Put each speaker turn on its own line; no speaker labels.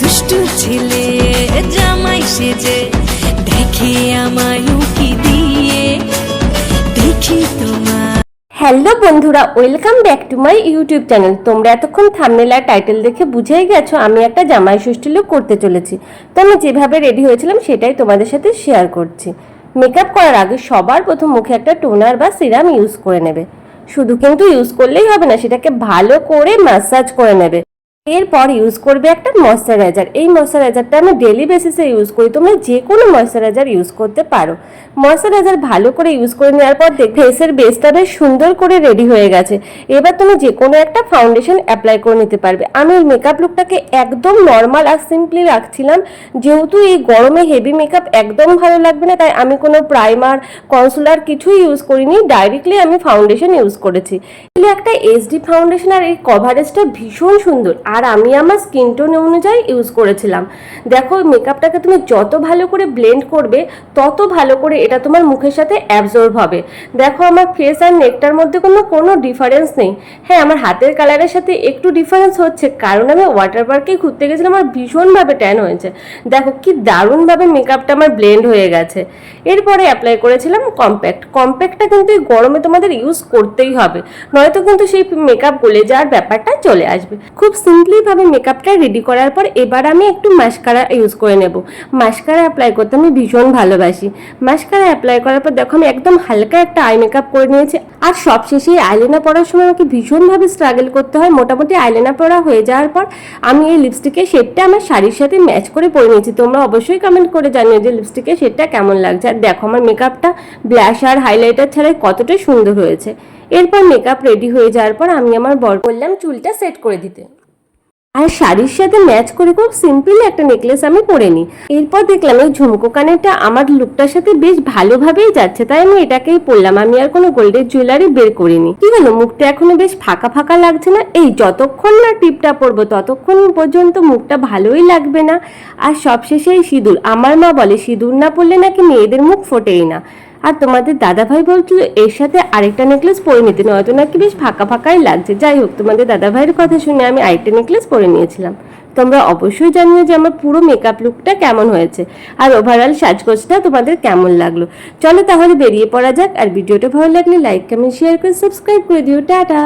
দুষ্টু ছেলে, জামাই সেজে। দেখে আমায় উকি দিয়ে। দেখি তোমার
হ্যালো বন্ধুরা, welcome back to my YouTube channel. তোমরা এতক্ষণ থামনেল আর টাইটেল দেখে বুঝেই গেছো, আমি একটা জামাই ষষ্ঠী লুক করতে চলেছি। তো আমি যেভাবে রেডি হয়েছিলাম, সেটাই তোমাদের সাথে শেয়ার করছি। মেকআপ করার আগে সবার প্রথম মুখে একটা টোনার বা সিরাম ইউজ করে নেবে। শুধু কিন্তু ইউজ করলেই হবে না, সেটাকে ভালো করে ম্যাসাজ করে নেবে। এরপর ইউজ করবে একটা ময়শ্চারাইজার এই ময়শ্চারাইজারটা আমি ডেলি বেসিসে ইউজ করি। তোমরা যে কোনো ময়শ্চারাইজার ইউজ করতে পারো। ময়শ্চারাইজার ভালো করে ইউজ করে নেওয়ার পর দেখ ফেসের বেসটা বেশ সুন্দর করে রেডি হয়ে গেছে। এবার তুমি যে কোনো একটা ফাউন্ডেশন অ্যাপ্লাই করে নিতে পারবে। আমি এই মেকআপ লুকটাকে একদম নর্মাল আর সিম্পলি রাখছিলাম। যেহেতু এই গরমে হেভি মেকআপ একদম ভালো লাগবে না, তাই আমি কোনো প্রাইমার কনসুলার কিছুই ইউজ করিনি। ডাইরেক্টলি আমি ফাউন্ডেশন ইউজ করেছি। একটা এইচডি ফাউন্ডেশন আর এই কভারেজটা ভীষণ সুন্দর। আর আমি আমার স্কিন টোন অনুযায়ী ইউজ করেছিলাম। দেখো মেকআপটাকে তুমি যত ভালো করে ব্লেন্ড করবে, তত ভালো করে এটা তোমার মুখের সাথে অ্যাবজর্ব হবে। দেখো, আমার ফেস আর নেকটার মধ্যে কোনো কোনো ডিফারেন্স নেই। হ্যাঁ আমার হাতের কালারের সাথে একটু ডিফারেন্স হচ্ছে, কারণ আমি ওয়াটার পার্কে ঘুরতে গেছিলাম, আমার ভীষণভাবে ট্যান হয়েছে। দেখো, কি দারুণভাবে মেকআপটা আমার ব্লেন্ড হয়ে গেছে। এরপরে অ্যাপ্লাই করেছিলাম কম্প্যাক্ট কম্প্যাক্টটা কিন্তু এই গরমে তোমাদের ইউজ করতেই হবে। নয়তো কিন্তু সেই মেকআপ গলে যাওয়ার ব্যাপারটা চলে আসবে। খুব সিম্পলিভাবে মেকআপটা রেডি করার পর এবার আমি একটু মাস্কারা ইউজ করে নেব। মাস্কারা অ্যাপ্লাই করতে আমি ভীষণ ভালোবাসি। মাস্কারা অ্যাপ্লাই করার পর দেখো আমি একদম হালকা একটা আই মেকআপ করে নিয়েছি। আর সবশেষে আইলেনা পরার সময় আমাকে ভীষণভাবে স্ট্রাগল করতে হয়। মোটামুটি আইলেনা পরা হয়ে যাওয়ার পর আমি এই লিপস্টিকের শেডটা আমার শাড়ির সাথে ম্যাচ করে পরে নিয়েছি। তোমরা অবশ্যই কমেন্ট করে জানিও যে লিপস্টিকের শেডটা কেমন লাগছে। আর দেখো আমার মেকআপটা ব্লাশ আর হাইলাইটার ছাড়াই কতটা সুন্দর হয়েছে। এরপর মেকআপ রেডি হয়ে যাওয়ার পর আমি আমার বর করলাম চুলটা সেট করে দিতে। আর শাড়ির সাথে ম্যাচ করে খুব সিম্পল একটা নেকলেস আমি পরে নিই। এরপর দেখলাম এই ঝুমকো কানেরটা আমার লুকটার সাথে বেশ ভালোভাবেই যাচ্ছে, তাই আমি এটাকেই পরলাম। আমি আর কোনো গোল্ডের জুয়েলারি বের করিনি। কি হলো মুখটা এখনও বেশ ফাঁকা ফাঁকা লাগছে না? এই যতক্ষণ না টিপটা পরবো, ততক্ষণ পর্যন্ত মুখটা ভালোই লাগবে না। আর সবশেষে এই সিঁদুর। আমার মা বলে, সিঁদুর না পরলে নাকি মেয়েদের মুখ ফোটেই না। আর তোমাদের দাদাভাই বলছিল, এর সাথে আরেকটা নেকলেস পরে নিতে। নয়তো নাকি বেশ ফাঁকা ফাঁকাই লাগছে। যাই হোক, তোমাদের দাদাভাইয়ের কথা শুনে আমি আরেকটা নেকলেস পরে নিয়েছিলাম। তোমরা অবশ্যই জানিও যে আমার পুরো মেকআপ লুকটা কেমন হয়েছে আর ওভারঅল সাজগোজটা তোমাদের কেমন লাগল। চলো তাহলে বেরিয়ে পড়া যাক আর ভিডিওটা ভালো লাগলে লাইক কমেন্ট শেয়ার করে সাবস্ক্রাইব করে দিও। টাটা!